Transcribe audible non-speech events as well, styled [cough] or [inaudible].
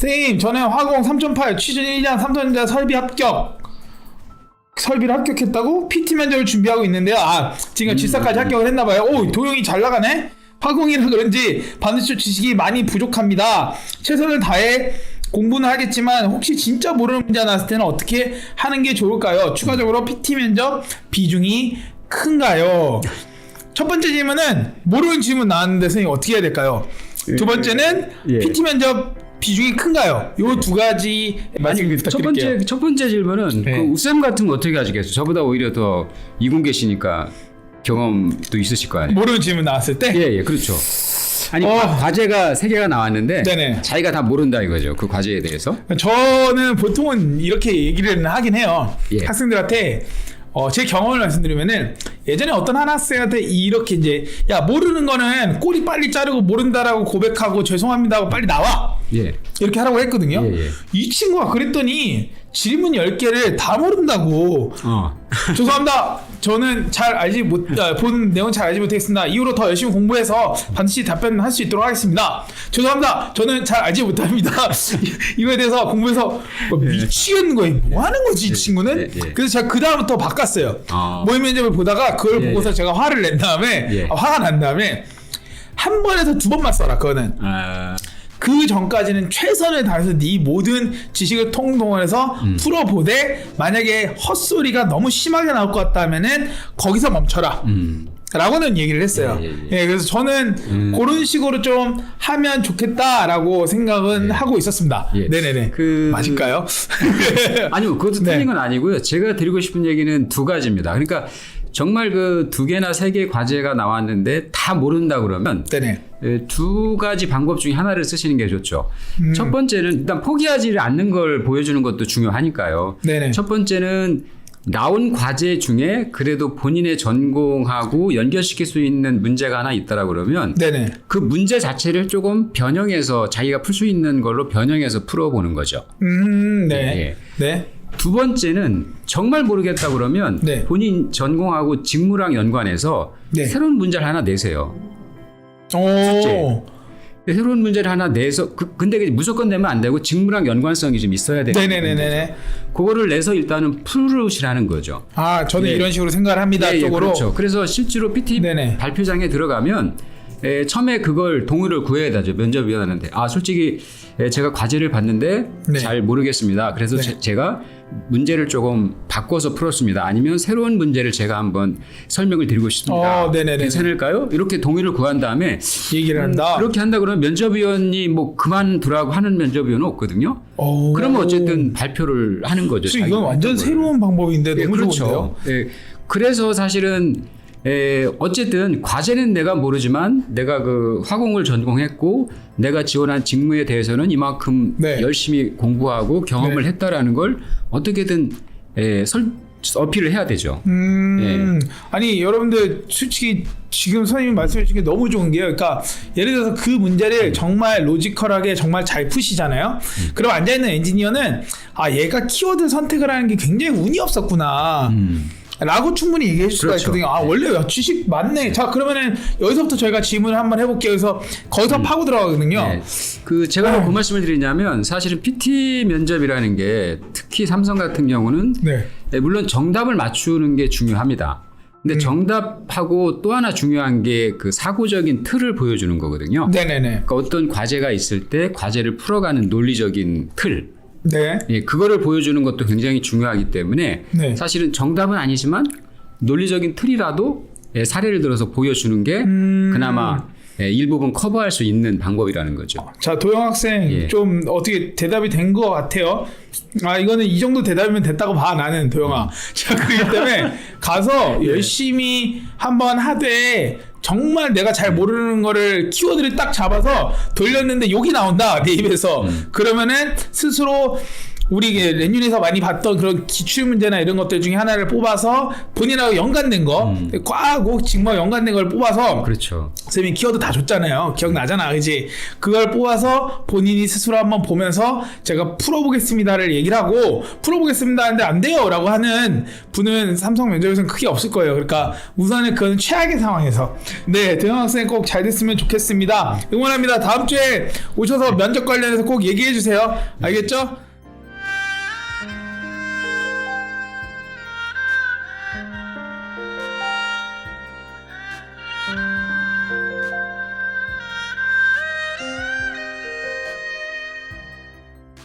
선생님 저는 화공 3.8 취준 1년 삼성전자 설비 합격 설비를 합격했다고 PT 면접을 준비하고 있는데요. 아 지금 질사까지 합격을 했나봐요. 오 도용이 잘 나가네. 화공이라 그런지 반드시 지식이 많이 부족합니다. 최선을 다해 공부는 하겠지만 혹시 진짜 모르는 문제 나왔을 때는 어떻게 하는 게 좋을까요? 추가적으로 PT 면접 비중이 큰가요? 첫 번째 질문은 모르는 질문 나왔는데 선생님 어떻게 해야 될까요? 두 번째는 예. PT 면접 비중이 큰가요? 요 두 가지 말씀 아니 첫 부탁드릴게요. 번째 첫 번째 질문은 네. 그 우쌤 같은 거 어떻게 하시겠어요? 저보다 오히려 더 이공계시니까 경험도 있으실 거 아니에요. 모르는 질문 나왔을 때 예, 예, 그렇죠. 아니 어. 과- 과제가 세 개가 나왔는데 네네. 자기가 다 모른다 이거죠. 그 과제에 대해서. 저는 보통은 이렇게 얘기를 하긴 해요. 예. 학생들한테 어, 제 경험을 말씀드리면은 예전에 어떤 한 학생한테 이렇게 이제 야 모르는 거는 꼬리 빨리 자르고 모른다라고 고백하고 죄송합니다 하고 빨리 나와 예. 이렇게 하라고 했거든요. 예, 예. 이 친구가 그랬더니 질문 10개를 다 모른다고 어. [laughs] 죄송합니다. 저는 잘 알지 못, 아, 본 내용 잘 알지 못했습니다. 이후로 더 열심히 공부해서 반드시 답변할 수 있도록 하겠습니다. 죄송합니다. 저는 잘 알지 못합니다. [laughs] 이거에 대해서 공부해서 뭐 미치겠는 거예요. 뭐 하는 거지, 이 친구는? 예, 예. 그래서 제가 그다음부터 바꿨어요. 아. 모의 면접을 보다가 그걸 예, 보고서 제가 화를 낸 다음에, 예. 아, 화가 난 다음에, 한 번에서 두 번만 써라, 그거는. 아, 그 전까지는 최선을 다해서 네 모든 지식을 통동원해서 음. 풀어보되 만약에 헛소리가 너무 심하게 나올 것 같다면은 거기서 멈춰라. 음. 라고는 얘기를 했어요. 예, 예, 예, 예. 그래서 저는 그런 식으로 좀 하면 좋겠다라고 생각은 하고 있었습니다. 예. 네네네. 그- 맞을까요? [laughs] 아니요, 그것도 네. 틀린 건 아니고요. 제가 드리고 싶은 얘기는 두 가지입니다. 그러니까 정말 그 두 개나 세 개 과제가 나왔는데 다 모른다 그러면 네네. 예, 두 가지 방법 중에 하나를 쓰시는 게 좋죠. 음. 첫 번째는 일단 포기하지 않는 걸 보여주는 것도 중요하니까요. 네네. 첫 번째는 나온 과제 중에 그래도 본인의 전공하고 연결시킬 수 있는 문제가 하나 있다라 그러면 네네. 그 문제 자체를 조금 변형해서 자기가 풀 수 있는 걸로 변형해서 풀어보는 거죠. 음, 네. 예. 네. 두 번째는 정말 모르겠다 그러면 네. 본인 전공하고 직무랑 연관해서 네. 새로운 문제를 하나 내세요. 오. 새로운 문제를 하나 내서 그, 근데 무조건 내면 안 되고 직무랑 연관성이 좀 있어야 되는 네네네네. 그거를 내서 일단은 풀으시라는 거죠. 아, 저는 네. 이런 식으로 생각을 합니다. 예, 예, 쪽으로. 그렇죠. 그래서 실제로 PT 네네. 발표장에 들어가면 에, 처음에 그걸 동의를 구해야 되죠. 면접위원한테. 아, 솔직히 에, 제가 과제를 봤는데 네. 잘 모르겠습니다. 그래서 네. 제, 가 문제를 조금 바꿔서 풀었습니다. 아니면 새로운 문제를 제가 한번 설명을 드리고 싶습니다. 어, 네네네. 괜찮을까요? 이렇게 동의를 구한 다음에 얘기를 한다. 그렇게 한다 그러면 면접위원이 뭐 그만두라고 하는 면접위원은 없거든요. 오. 그러면 어쨌든 발표를 하는 거죠. 이건 완전 걸. 새로운 방법인데 예, 너무 그렇죠. 좋은데요. 예, 그래서 사실은 에, 어쨌든 과제는 내가 모르지만 내가 그 화공을 전공했고 내가 지원한 직무에 대해서는 이만큼 네. 열심히 공부하고 경험을 네. 했다라는 걸 어떻게든 에, 설, 어필을 해야 되죠. 음, 예. 아니 여러분들 솔직히 지금 선생님이 말씀해 주신 게 너무 좋은 게요. 그러니까 예를 들어서 그 문제를 정말 로지컬하게 정말 잘 푸시잖아요. 음. 그럼 앉아 있는 엔지니어는 아 얘가 키워드 선택을 하는 게 굉장히 운이 없었구나. 음. 라고 충분히 얘기해 줄 수가 그렇죠. 있거든요. 아, 원래 야, 지식 맞네. 자, 그러면은 여기서부터 저희가 질문을 한번 해볼게요. 그래서 거기서 파고 들어가거든요. 네. 그 제가 왜그 말씀을 드리냐면 사실은 PT 면접이라는 게 특히 삼성 같은 경우는 네. 네, 물론 정답을 맞추는 게 중요합니다. 근데 음. 정답하고 또 하나 중요한 게 그 사고적인 틀을 보여주는 거거든요. 네네네. 그러니까 어떤 과제가 있을 때 과제를 풀어가는 논리적인 틀, 네. 예, 그거를 보여주는 것도 굉장히 중요하기 때문에 네. 사실은 정답은 아니지만 논리적인 틀이라도 예, 사례를 들어서 보여주는 게 음. 그나마 예, 일부분 커버할 수 있는 방법이라는 거죠. 자 도영 학생 예. 좀 어떻게 대답이 된 것 같아요. 아 이거는 이 정도 대답이면 됐다고 봐 나는 도영아. 음. [laughs] 자 그렇기 때문에 가서 [laughs] 예. 열심히 한번 하되 정말 내가 잘 모르는 거를 키워드를 딱 잡아서 돌렸는데 욕이 나온다. 내 입에서. 음. 그러면은 스스로 우리 이게 렌윤에서 많이 봤던 그런 기출 문제나 이런 것들 중에 하나를 뽑아서 본인하고 연관된 거, 과하고 직무 연관된 걸 뽑아서 그렇죠. 쌤이 키워드 다 줬잖아요. 기억나잖아, 그지? 그걸 뽑아서 본인이 스스로 한번 보면서 제가 풀어보겠습니다를 얘기를 하고 풀어보겠습니다 하는데 안 돼요 라고 하는 분은 삼성 면접에서는 크게 없을 거예요. 그러니까 우선은 그건 최악의 상황에서 네, 대형 학생 꼭 잘 됐으면 좋겠습니다. 응원합니다. 다음 주에 오셔서 면접 관련해서 꼭 얘기해 주세요. 알겠죠?